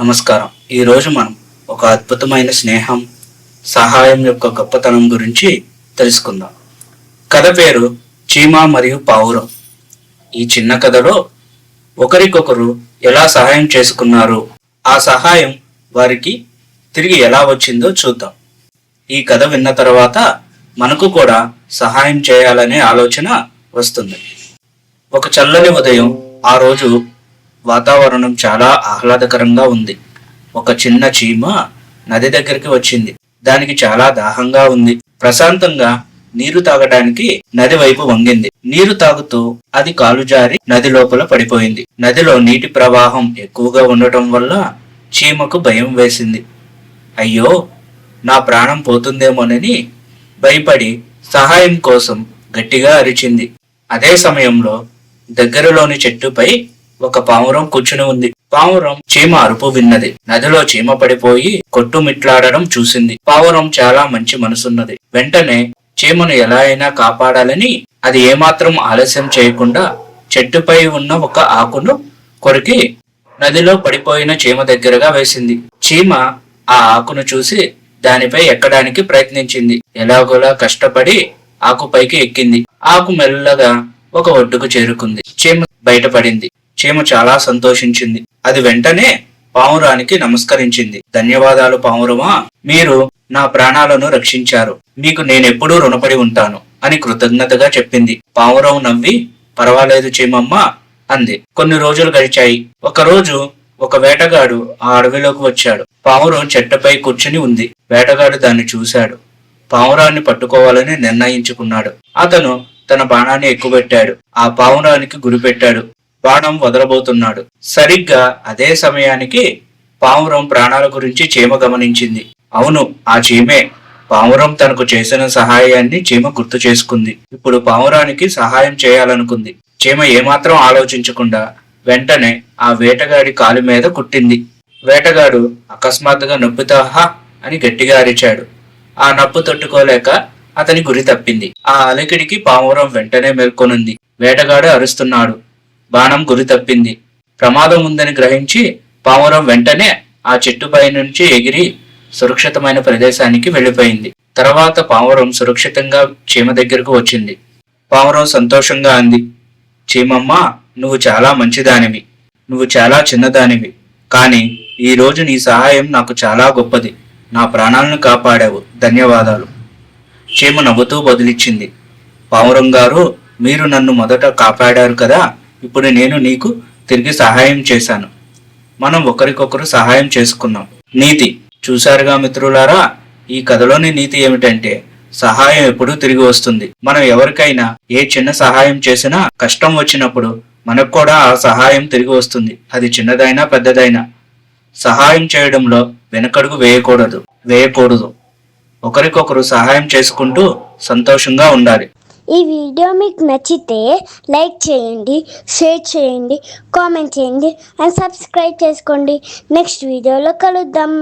నమస్కారం. ఈరోజు మనం ఒక అద్భుతమైన స్నేహం సహాయం యొక్క గొప్పతనం గురించి తెలుసుకుందాం. కథ పేరు చీమ మరియు పావురం. ఈ చిన్న కథలో ఒకరికొకరు ఎలా సహాయం చేసుకున్నారు ఆ సహాయం వారికి తిరిగి ఎలా వచ్చిందో చూద్దాం. ఈ కథ విన్న తర్వాత మనకు కూడా సహాయం చేయాలనే ఆలోచన వస్తుంది. ఒక చల్లని ఉదయం ఆ రోజు వాతావరణం చాలా ఆహ్లాదకరంగా ఉంది. ఒక చిన్న చీమ నది దగ్గరికి వచ్చింది. దానికి చాలా దాహంగా ఉంది. ప్రశాంతంగా నీరు తాగడానికి నది వైపు వంగింది. నీరు తాగుతూ అది కాలు జారి నది లోపల పడిపోయింది. నదిలో నీటి ప్రవాహం ఎక్కువగా ఉండటం వల్ల చీమకు భయం వేసింది. అయ్యో నా ప్రాణం పోతుందేమోనని భయపడి సహాయం కోసం గట్టిగా అరిచింది. అదే సమయంలో దగ్గరలోని చెట్టుపై ఒక పావురం కూర్చుని ఉంది. పావురం చీమ అరుపు విన్నది. నదిలో చీమ పడిపోయి కొట్టుమిట్లాడడం చూసింది. పావురం చాలా మంచి మనసున్నది. వెంటనే చీమను ఎలా అయినా కాపాడాలని అది ఏమాత్రం ఆలస్యం చేయకుండా చెట్టుపై ఉన్న ఒక ఆకును కొరికి నదిలో పడిపోయిన చీమ దగ్గరగా వేసింది. చీమ ఆ ఆకును చూసి దానిపై ఎక్కడానికి ప్రయత్నించింది. ఎలాగోలా కష్టపడి ఆకు పైకి ఎక్కింది. ఆకు మెల్లగా ఒక ఒడ్డుకు చేరుకుంది. చీమ బయటపడింది. చీమ చాలా సంతోషించింది. అది వెంటనే పావురానికి నమస్కరించింది. ధన్యవాదాలు పావురమా మీరు నా ప్రాణాలను రక్షించారు. మీకు నేనెప్పుడూ రుణపడి ఉంటాను అని కృతజ్ఞతగా చెప్పింది. పావురం నవ్వి పర్వాలేదు చీమమ్మ అంది. కొన్ని రోజులు గడిచాయి. ఒకరోజు ఒక వేటగాడు ఆ అడవిలోకి వచ్చాడు. పావురం చెట్టపై కూర్చుని ఉంది. వేటగాడు దాన్ని చూశాడు. పావురాన్ని పట్టుకోవాలని నిర్ణయించుకున్నాడు. అతను తన బాణాన్ని ఎక్కుపెట్టాడు ఆ పావురానికి గురిపెట్టాడు. బాణం వదలబోతున్నాడు. సరిగ్గా అదే సమయానికి పావురం ప్రాణాల గురించి చీమ గమనించింది. అవును ఆ చీమే. పావురం తనకు చేసిన సహాయాన్ని చీమ గుర్తు చేసుకుంది. ఇప్పుడు పావురానికి సహాయం చేయాలనుకుంది. చీమ ఏమాత్రం ఆలోచించకుండా వెంటనే ఆ వేటగాడి కాలు మీద కుట్టింది. వేటగాడు అకస్మాత్తుగా నొప్పితోహా అని గట్టిగా అరిచాడు. ఆ నప్పు తట్టుకోలేక అతని గురి తప్పింది. ఆ అలికిడికి పావురం వెంటనే మేల్కొనుంది. వేటగాడు అరుస్తున్నాడు. బాణం గురి తప్పింది. ప్రమాదం ఉందని గ్రహించి పావురం వెంటనే ఆ చెట్టుపై నుంచి ఎగిరి సురక్షితమైన ప్రదేశానికి వెళ్ళిపోయింది. తర్వాత పావురం సురక్షితంగా చీమ దగ్గరకు వచ్చింది. పావురం సంతోషంగా అంది చీమమ్మ నువ్వు చాలా మంచిదానివి. నువ్వు చాలా చిన్నదానివి. కానీ ఈ రోజు నీ సహాయం నాకు చాలా గొప్పది. నా ప్రాణాలను కాపాడావు. ధన్యవాదాలు చీమ నవ్వుతూ బదిలిచ్చింది. పావురం గారు మీరు నన్ను మొదట కాపాడారు కదా? ఇప్పుడు నేను నీకు తిరిగి సహాయం చేశాను. మనం ఒకరికొకరు సహాయం చేసుకున్నాం. నీతి. చూశారుగా మిత్రులారా ఈ కథలోని నీతి ఏమిటంటే సహాయం ఎప్పుడూ తిరిగి వస్తుంది. మనం ఎవరికైనా ఏ చిన్న సహాయం చేసినా కష్టం వచ్చినప్పుడు మనకు కూడా ఆ సహాయం తిరిగి వస్తుంది. అది చిన్నదైనా పెద్దదైనా. సహాయం చేయడంలో వెనకడుగు వేయకూడదు. వేయకూడదు. ఒకరికొకరు సహాయం చేసుకుంటూ సంతోషంగా ఉండాలి. ఈ వీడియో మీకు నచ్చితే లైక్ చేయండి షేర్ చేయండి కామెంట్ చేయండి అండ్ సబ్స్క్రైబ్ చేసుకోండి. నెక్స్ట్ వీడియోలో కలుద్దాం.